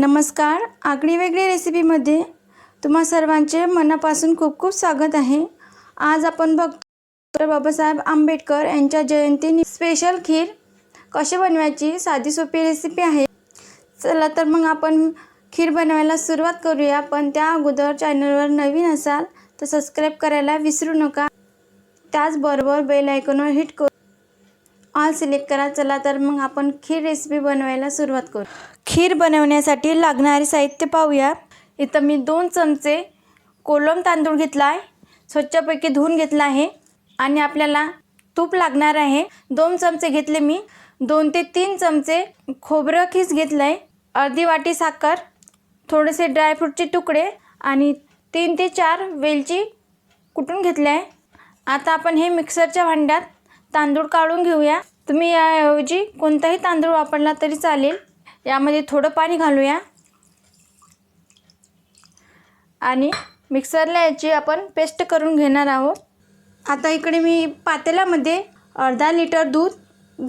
नमस्कार आगळी वेगळी रेसिपीमध्ये तुम्हा सर्वांचे मनापासून खूप खूप स्वागत आहे. आज आपण बघतो डॉक्टर बाबासाहेब आंबेडकर यांच्या जयंतीनी स्पेशल खीर कशी बनवायची साधी सोपी रेसिपी आहे. चला तर मग आपण खीर बनवायला सुरुवात करूया पण त्या अगोदर चॅनलवर नवीन असाल तर सबस्क्राईब करायला विसरू नका. त्याचबरोबर बेल आयकॉनवर हिट करू ऑल सिलेक्ट करा. चला तर मग आपण खीर रेसिपी बनवायला सुरुवात करू. खीर बनवण्यासाठी लागणारे साहित्य पाहूया. इथं मी दोन चमचे कोलम तांदूळ घेतला आहे स्वच्छपैकी धुवून घेतला आहे. आणि आपल्याला तूप लागणार आहे. दोन चमचे घेतले मी. दोन ते तीन चमचे खोबरं खीस घेतलं आहे अर्धी वाटी साखर थोडेसे ड्रायफ्रूटचे तुकडे आणि तीन ते चार वेलची कुटून घेतले आहे आता आपण हे मिक्सरच्या भांड्यात तांदूळ काढून घेऊया. तुम्ही याऐवजी कोणताही तांदूळ वापरला तरी चालेल. यामध्ये थोडं पाणी घालूया. आणि मिक्सरला याची आपण पेस्ट करून घेणार आहोत. आता इकडे मी पातेल्यामध्ये अर्धा लिटर दूध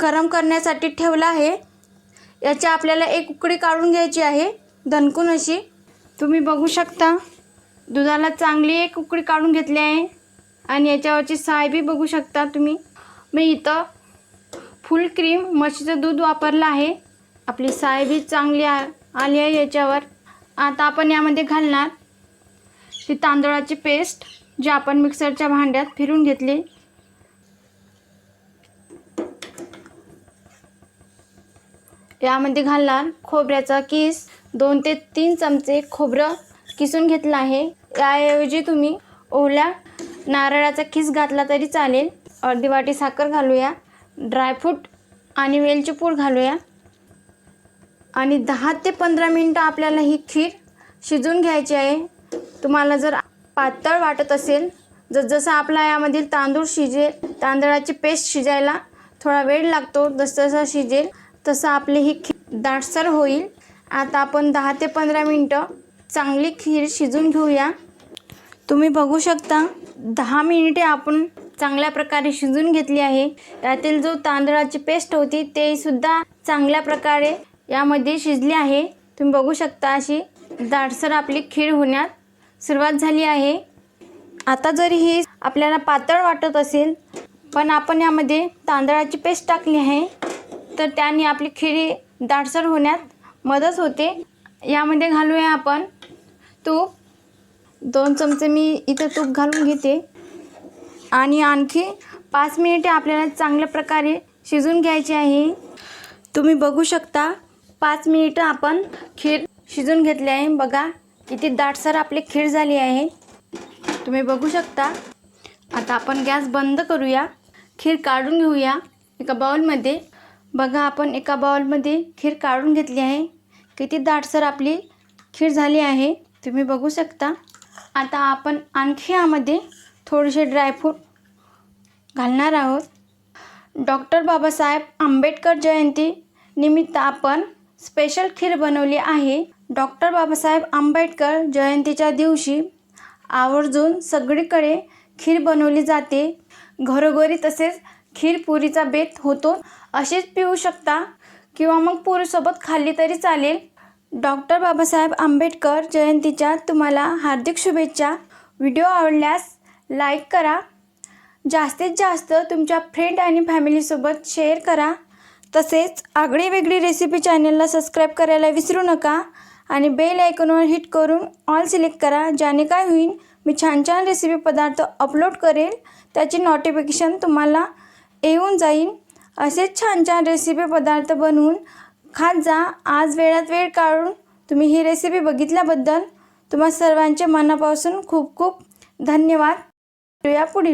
गरम करण्यासाठी ठेवलं आहे. याची आपल्याला एक उकडी काढून घ्यायची आहे. दणकून अशी. तुम्ही बघू शकता दुधाला चांगली एक उकडी काढून घेतली आहे. आणि याच्यावरची साय बी बघू शकता तुम्ही. मी इथं फुल क्रीम म्हशीचं दूध वापरलं आहे. आपली साय बी चांगली आ आली आहे याच्यावर. आता आपण यामध्ये घालणार ती तांदळाची पेस्ट जी आपण मिक्सरच्या भांड्यात फिरून घेतली. यामध्ये घालणार खोबऱ्याचा किस दोन ते तीन चमचे खोबरं किसून घेतलं आहे. याऐवजी तुम्ही ओल्या नारळाचा किस घातला तरी चालेल. अर्धी वाटी साखर घालूया ड्रायफ्रूट आणि वेलची पूड घालूया. आणि दहा ते पंधरा मिनटं आपल्याला ही खीर शिजून घ्यायची आहे. तुम्हाला जर पातळ वाटत असेल जसजसं आपला यामधील तांदूळ शिजेल तांदळाची पेस्ट शिजायला थोडा वेळ लागतो जसजसा शिजेल तसं आपली ही खीर दाटसर होईल. आता आपण दहा ते पंधरा मिनटं चांगली खीर शिजून घेऊया. तुम्ही बघू शकता दहा मिनिटे आपण चांगल्या प्रकारे शिजून घेतली आहे. यातील जो तांदळाची पेस्ट होती ते सुद्धा चांगल्या प्रकारे यामध्ये शिजली आहे. तुम्ही बघू शकता अशी दाटसर आपली खीर होण्यात सुरुवात झाली आहे. आता जरी ही आपल्याला पातळ वाटत असेल पण आपण यामध्ये तांदळाची पेस्ट टाकली आहे तर त्याने आपली खीर दाटसर होण्यात मदत होते. यामध्ये घालूया आपण तूप. दोन चमचे मी इथं तूप घालून घेते. आणि आणखी पाच मिनिटे आपल्याला चांगल्या प्रकारे शिजून घ्यायची आहे. तुम्ही बघू शकता पाच मिनिटं आपण खीर शिजून घेतली आहे. बघा किती दाटसर आपली खीर झाली आहे. तुम्ही बघू शकता आता आपण गॅस बंद करूया. खीर काढून घेऊया एका बाउलमध्ये. बघा आपण एका बाउलमध्ये खीर काढून घेतली आहे. किती दाटसर आपली खीर झाली आहे. तुम्ही बघू शकता. आता आपण आणखी यामध्ये थोडेसे ड्रायफ्रूट घालणार आहोत. डॉक्टर बाबासाहेब आंबेडकर जयंती निमित्त आपण स्पेशल खीर बनवली आहे. डॉक्टर बाबासाहेब आंबेडकर जयंतीच्या दिवशी आवर्जून सगळीकडे खीर बनवली जाते. घरोघरी तसेच खीर पुरीचा बेत होतो. अशीच पिऊ शकता किंवा मग पुरीसोबत खाल्ली तरी चालेल. डॉक्टर बाबासाहेब आंबेडकर जयंतीच्या तुम्हाला हार्दिक शुभेच्छा. व्हिडिओ आवडल्यास लाईक करा. जास्तीत जास्त तुमच्या फ्रेंड आणि फॅमिलीसोबत शेअर करा. तसेच आगळी वेगळी रेसिपी चॅनलला सबस्क्राईब करायला विसरू नका. आणि बेल आयकॉनवर हिट करून ऑल सिलेक्ट करा. ज्याने काय होईल मी छान छान रेसिपी पदार्थ अपलोड करेल. त्याची नोटिफिकेशन तुम्हाला येऊन जाईल. असेच छान छान रेसिपी पदार्थ बनवून खात जा. आज वेळात वेळ काढून तुम्ही ही रेसिपी बघितल्याबद्दल तुम्हा सर्वांचे मनापासून खूप खूप धन्यवाद. या पुढील